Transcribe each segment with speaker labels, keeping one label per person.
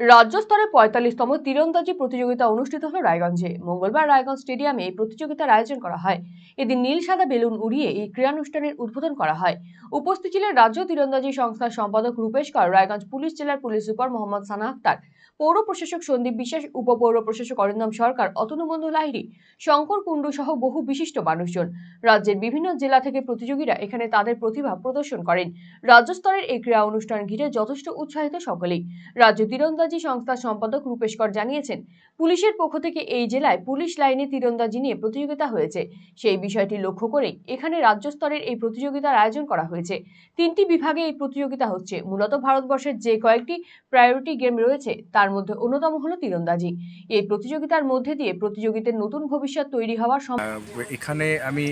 Speaker 1: রাজ্য স্তরে পঁয়তাল্লিশতম তীরন্দাজি প্রতিযোগিতা অনুষ্ঠিত হল রায়গঞ্জে। মঙ্গলবার রায়গঞ্জ স্টেডিয়ামে এই প্রতিযোগিতার আয়োজন করা হয়। এদিন নীল সাদা বেলুন উড়িয়ে এই ক্রীড়ানুষ্ঠানের উদ্বোধন করা হয়। উপস্থিত ছিলেন রাজ্য তীরন্দাজি সংস্থার সম্পাদক রূপেশ কর, রায়গঞ্জ পুলিশ জেলার পুলিশ সুপার মোহাম্মদ সানা আক্তার। পৌর প্রশাসক সন্দীপ বিশ্বাস, উপপৌর প্রশাসক অরিন্দম সরকার, অতনুবন্ধু লাহিড়ি, শঙ্কর কুণ্ডু সহ বহু বিশিষ্ট মানুষজন। রাজ্যের বিভিন্ন জেলা থেকে প্রতিযোগীরা এখানে তাদের প্রতিভা প্রদর্শন করেন। রাজ্য স্তরের এই ক্রীড়া অনুষ্ঠান ঘিরে যথেষ্ট উৎসাহিত সকলেই। রাজ্য তীরন্দাজি সংস্থার সম্পাদক রূপেশকর জানিয়েছেন, পুলিশের পক্ষ থেকে এই জেলায় পুলিশ লাইনে তীরন্দাজি নিয়ে প্রতিযোগিতা হয়েছে। সেই বিষয়টি লক্ষ্য করেই এখানে রাজ্য স্তরের এই প্রতিযোগিতার আয়োজন করা হয়েছে। তিনটি বিভাগে এই প্রতিযোগিতা হচ্ছে। মূলত ভারতবর্ষের যে কয়েকটি প্রায়োরিটি গেম রয়েছে, তার মধ্যে অন্যতম হলো তীরন্দাজি। এই প্রতিযোগিতার মধ্যে দিয়ে প্রতিযোগিতার নতুন ভবিষ্যৎ তৈরি হওয়ার
Speaker 2: এখানে আমি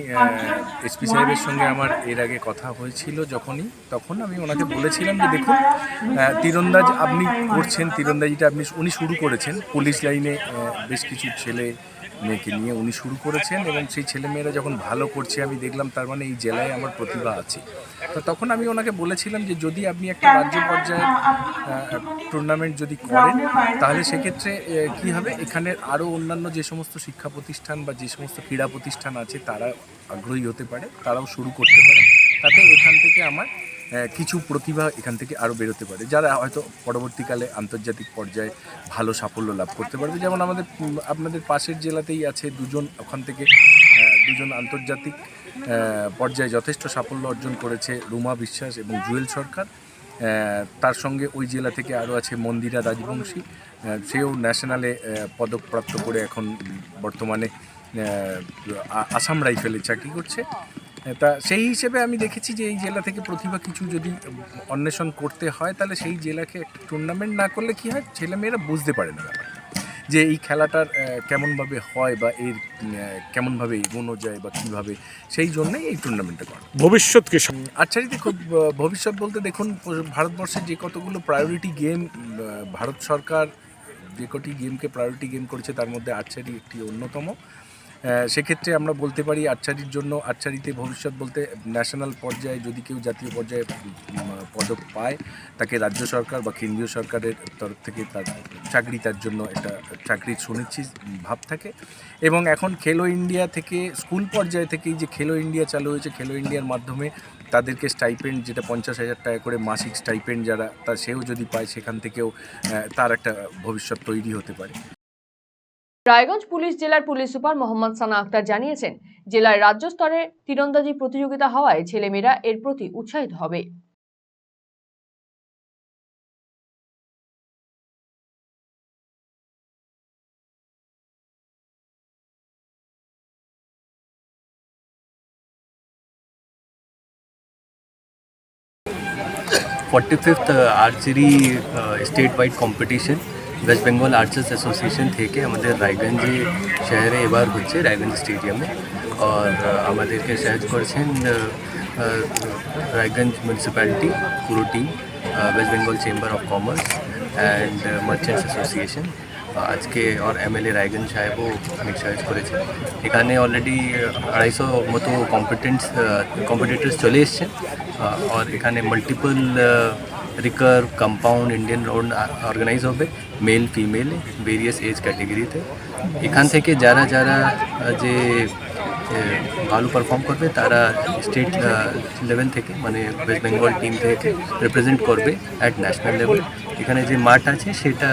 Speaker 2: এসপি সাহেবের সঙ্গে আমার এর আগে কথা হয়েছিল যখনই তখন আমি ওনাকে বলেছিলাম যে দেখুন আহ, তীরন্দাজ আপনি করছেন তীরন্দাজিটা আপনি উনি শুরু করেছেন পুলিশ লাইনে বেশ কিছু ছেলে মেয়েকে নিয়ে উনি শুরু করেছেন এবং সেই ছেলেমেয়েরা যখন ভালো করছে আমি দেখলাম তার মানে এই জেলায় আমার প্রতিভা আছে। তো তখন আমি ওনাকে বলেছিলাম যে যদি আপনি একটা রাজ্য পর্যায়ে টুর্নামেন্ট যদি করেন তাহলে সেক্ষেত্রে কি হবে? এখানে আরও অন্যান্য যে সমস্ত শিক্ষা প্রতিষ্ঠান বা যে সমস্ত ক্রীড়া প্রতিষ্ঠান আছে তারা আগ্রহী হতে পারে তারাও শুরু করতে পারে। তাতে এখান থেকে আমার কিছু প্রতিভা এখান থেকে আরও বেরোতে পারে, যারা হয়তো পরবর্তীকালে আন্তর্জাতিক পর্যায়ে ভালো সাফল্য লাভ করতে পারবে। যেমন আমাদের আপনাদের পাশের জেলাতেই আছে দুজন, ওখান থেকে দুজন আন্তর্জাতিক পর্যায়ে যথেষ্ট সাফল্য অর্জন করেছে রুমা বিশ্বাস এবং জুয়েল সরকার। তার সঙ্গে ওই জেলা থেকে আরও আছে মন্দিরা রাজবংশী। সেও ন্যাশনালে পদকপ্রাপ্ত করে এখন বর্তমানে আসাম রাইফেলে চাকরি করছে। তা সেই হিসেবে আমি দেখেছি যে এই জেলা থেকে প্রতিভা কিছু যদি অন্বেষণ করতে হয় তাহলে সেই জেলাকে একটা টুর্নামেন্ট না করলে কি হয়? ছেলেমেয়েরা বুঝতে পারে না যে এই খেলাটার কেমনভাবে হয় বা এর কেমনভাবে এগোনো যায় বা কীভাবে সেই জন্যই এই টুর্নামেন্টটা করা।
Speaker 3: ভবিষ্যৎকে সামনে
Speaker 2: আর্চারিতে খুব ভবিষ্যৎ বলতে দেখুন ভারতবর্ষে যে কতগুলো প্রায়োরিটি গেম ভারত সরকার যে কটি গেমকে প্রায়োরিটি গেম করেছে তার মধ্যে আর্চারি একটি অন্যতম। সেক্ষেত্রে আমরা বলতে পারি আর্চারির জন্য, আর্চারিতে ভবিষ্যৎ বলতে ন্যাশনাল পর্যায়ে যদি কেউ জাতীয় পর্যায়ে পদক পায়, তাকে রাজ্য সরকার বা কেন্দ্রীয় সরকারের তরফ থেকে তার চাকরি, তার জন্য একটা চাকরির সুনিশ্চিত ভাব থাকে। এবং এখন খেলো ইন্ডিয়া থেকে, স্কুল পর্যায়ে থেকেই যে খেলো ইন্ডিয়া চালু হয়েছে, খেলো ইন্ডিয়ার মাধ্যমে তাদেরকে স্টাইপেন্ড যেটা পঞ্চাশ হাজার টাকা করে মাসিক স্টাইপেন্ড যারা, তা সেও যদি পায়, সেখান থেকেও তার একটা ভবিষ্যৎ তৈরি হতে পারে।
Speaker 1: রায়গঞ্জ পুলিশ জেলার পুলিশ সুপার মোহাম্মদ সানা আক্তার জানিয়েছেন, জেলার রাজ্য স্তরে তীরন্দাজি প্রতিযোগিতা হওয়ায় ছেলেমেয়েরা এর প্রতি উৎসাহিত হবে।
Speaker 4: Forty fifth archery state wide competition West Bengal archers association থেকে আমাদের রায়গঞ্জে শহরে এবার হচ্ছে রায়গঞ্জ স্টেডিয়ামে। আর আমাদেরকে সাহায্য করছেন রায়গঞ্জ মিউনিসিপ্যালিটি পুরো team West Bengal chamber of commerce and merchants association আজকে আর এমএলএ রায়গঞ্জ সাহেবও অনেক সাহায্য করেছেন। এখানে অলরেডি আড়াইশো মতো কম্পিটেন্টস কম্পিটিটার্স চলে এসছেন আর এখানে multiple recurve compound Indian round organise হবে মেল ফিমেল ভেরিয়াস এজ ক্যাটেগরিতে এখান থেকে যারা যারা যে ভালো পারফর্ম করবে তারা স্টেট লেভেল থেকে মানে ওয়েস্ট বেঙ্গল টিম থেকে রিপ্রেজেন্ট করবে অ্যাট ন্যাশনাল লেভেল এখানে যে মাঠ আছে সেটা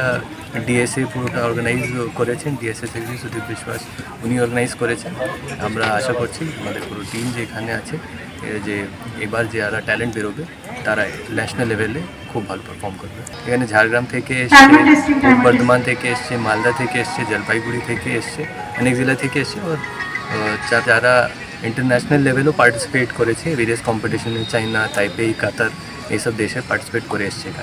Speaker 4: ডিএসএ পুরোটা অর্গানাইজ করেছেন ডিএসএ সেক্রেটারি সুদীপ বিশ্বাস উনি অর্গানাইজ করেছেন আমরা আশা করছি আমাদের পুরো টিম যে এখানে আছে যে এবার যারা ট্যালেন্ট বেরোবে তারা ন্যাশনাল লেভেলে খুব ভালো পারফর্ম করবে। এখানে ঝাড়গ্রাম থেকে এসছে বর্ধমান থেকে এসছে মালদা থেকে এসছে জলপাইগুড়ি থেকে এসছে অনেক জেলা থেকে এসছে। ও যা- যারা ইন্টারন্যাশনাল লেভেলও পার্টিসিপেট করেছে ভেরিয়াস কম্পিটিশনে চাইনা তাইপেই কাতার এইসব দেশে পার্টিসিপেট করে এসছে